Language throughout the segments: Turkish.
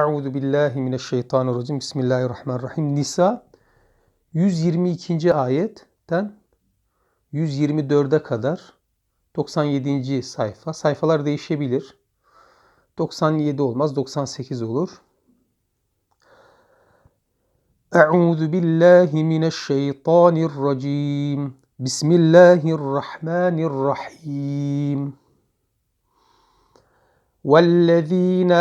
Euzu billahi mineşşeytanirracim. Bismillahirrahmanirrahim. Nisa 122. ayetten 124'e kadar 97. sayfa. Sayfalar değişebilir. 97 olmaz, 98 olur. Euzu billahi mineşşeytanirracim. Bismillahirrahmanirrahim. والذين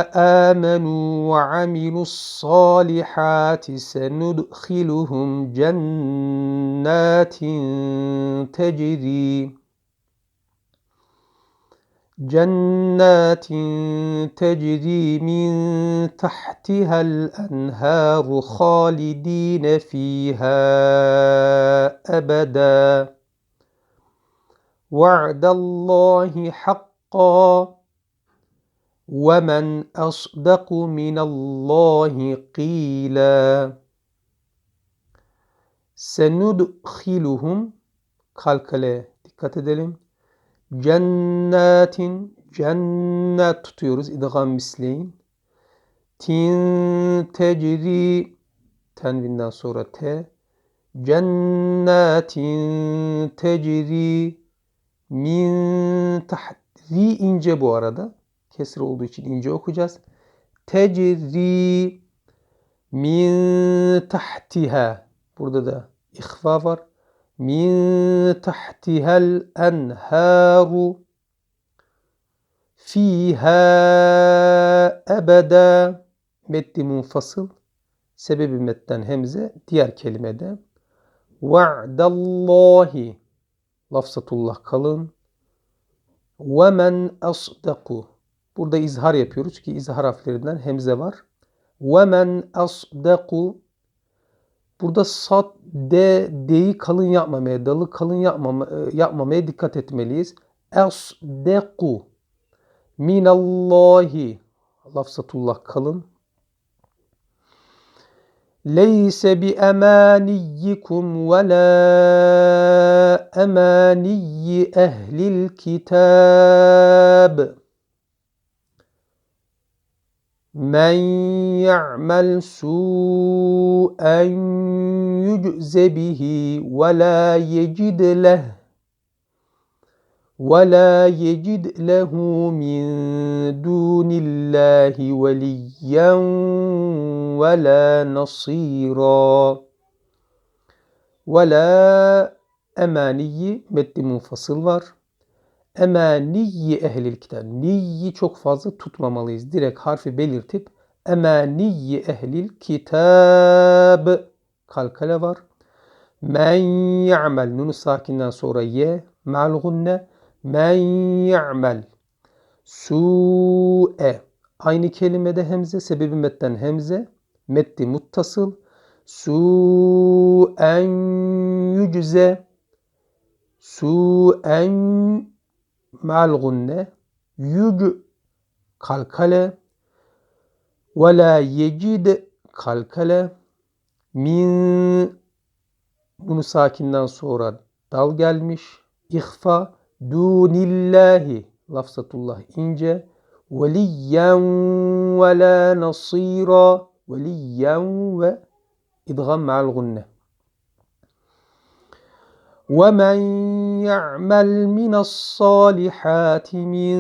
آمنوا وعملوا الصالحات سندخلهم جنات تجري جنات تجري من تحتها الأنهار خالدين فيها أبدا وعد الله حقا وَمَنْ أَصْدَقُ مِنَ اللّٰهِ قِيلًا Senudkhiluhum kalkale dikkat edelim. Cennetin cennet tutuyoruz idgam misleyin. Tin tecri tenvinden sonra te cennetin tecri min tahri ince bu arada kesir olduğu için ince okuyacağız. Tecri min tahtiha. Burada da ihfa var. Min tahtihel enharu fiha ebeda meddi munfasıl sebebi metten hemze diğer kelimede va'dallahi lafzatullah kalın men asdaku Burada izhar yapıyoruz ki izhar harflerinden hemze var. وَمَنْ أَصْدَقُ Burada sat, de, de'yi kalın yapmamaya, dalı kalın yapmama, e, yapmamaya dikkat etmeliyiz. اَصْدَقُ minallahi lafzatullah kalın. Leyse bi emaniyyikum ve la emaniyyi ehlil kitab. Men ya'mel su'en yücze bihi ve la yecid leh ve la yecid lehu min dunillahi veliyen ve la nasira ve la emaniyi metni munfasıl var. Emaniyi ehlil kitap. Niyi çok fazla tutmamalıyız. Direkt harfi belirtip emaniyi ehlil kitab. Kalkale var. Men ya'mel. Nunu sakinden sonra ye. Ma'al gunne men ya'mel. Su'e. Aynı kelimede hemze sebebi metten hemze. Metti muttasıl. Su'en yücze. Su'en ma'al gunne yüc kalkale ve la yecid kalkale min bunu sakinden sonra dal gelmiş ihfa dunillahi lafzatullah ince veliyen ve la nasira veliyen ve idgam ma'al gunne ومن يعمل من الصالحات من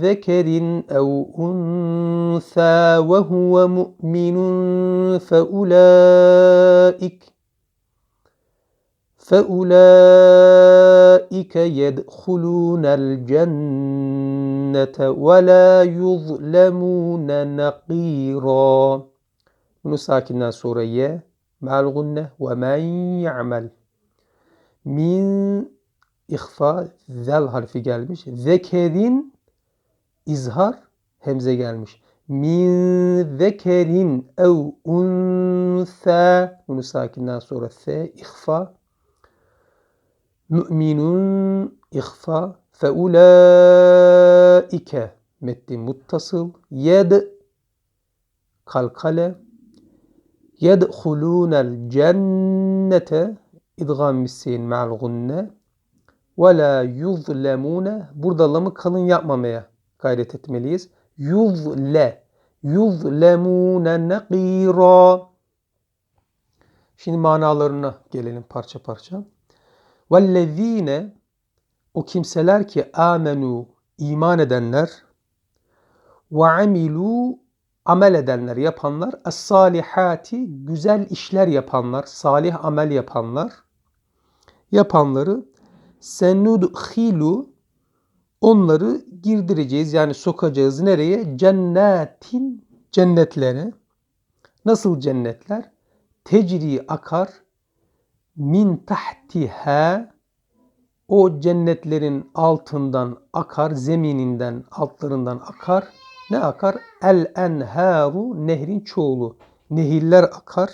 ذكر أو أنثى وهو مؤمن فأولئك فأولئك يدخلون الجنة ولا يظلمون نقيرا. نساكن سورة مع الغنة ومن يعمل min ihfa zel harfi gelmiş. Zekerin izhar hemze gelmiş. Min zekerin ev unsa bunu sakinden sonra se ihfa müminun ihfa feulaike metni muttasıl yed kalkale yedhulunel cennete idgam misseyin ma'al gunne ve la yuzlemune burada lamı kalın yapmamaya gayret etmeliyiz. Yuzle yuzlemune nakira. Şimdi manalarına gelelim parça parça. Vellezine o kimseler ki amenu iman edenler ve amilu amel edenler, yapanlar, es-salihati güzel işler yapanlar, salih amel yapanlar, yapanları senudhilu onları girdireceğiz yani sokacağız nereye? Cennetin cennetlere. Nasıl cennetler? Tecri akar min tahtiha o cennetlerin altından akar, zemininden, altlarından akar. Ne akar? El enharu nehrin çoğulu. Nehirler akar.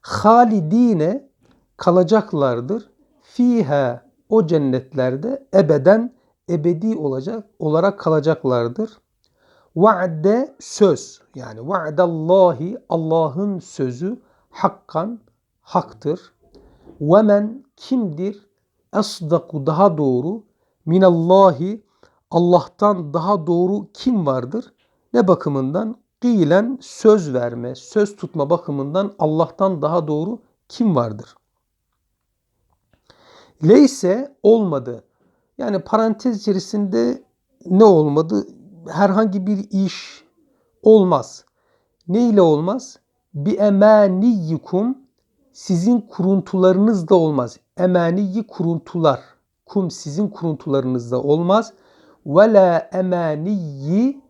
Halidine kalacaklardır. Fiha o cennetlerde ebeden ebedi olacak olarak kalacaklardır. Va'de söz yani va'dallahi Allah'ın sözü hakkan haktır. Ve men kimdir? Esdaku daha doğru minallahi Allah'tan daha doğru kim vardır? Ne bakımından? Kıyilen söz verme, söz tutma bakımından Allah'tan daha doğru kim vardır? Leyse olmadı. Yani parantez içerisinde ne olmadı? Herhangi bir iş olmaz. Ne ile olmaz? Bi emaniyikum sizin kuruntularınız da olmaz. Emaniyi kuruntular. Kum sizin kuruntularınızda olmaz. Ve la emaniyi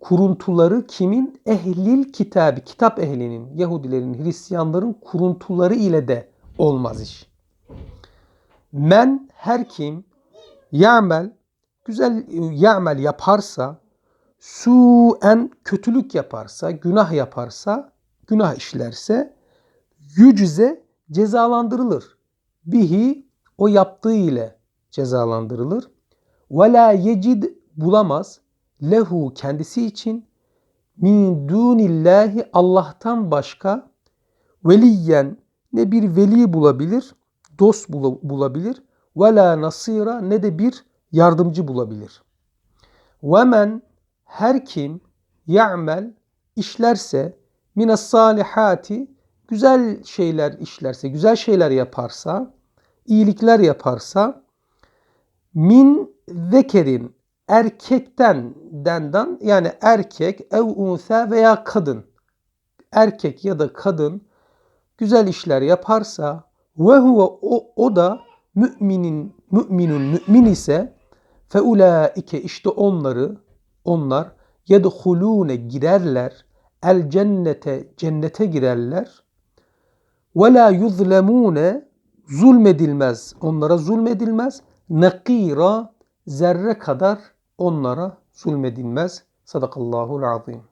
kuruntuları kimin? Ehlil kitabı. Kitap ehlinin, Yahudilerin, Hristiyanların kuruntuları ile de olmaz iş. Men her kim ya'mel güzel ya'mel yaparsa suen kötülük yaparsa, günah yaparsa, günah işlerse yücüze cezalandırılır. Bihi o yaptığı ile cezalandırılır. Ve la yecid bulamaz lehu kendisi için min dunillahi Allah'tan başka veliyen ne bir veli bulabilir, dost bulabilir ve la nasira ne de bir yardımcı bulabilir. Ve men her kim ya'mel işlerse mines salihati güzel şeyler işlerse, güzel şeyler yaparsa, iyilikler yaparsa min zekerin erkekten dendan yani erkek ev unsa veya kadın erkek ya da kadın güzel işler yaparsa ve huve o, o da müminin müminun mümin ise fe ulaike işte onları onlar yedhulune girerler el cennete cennete girerler ve la yuzlemune zulmedilmez onlara zulmedilmez nakira zerre kadar onlara zulmedilmez. Sadakallahul azim.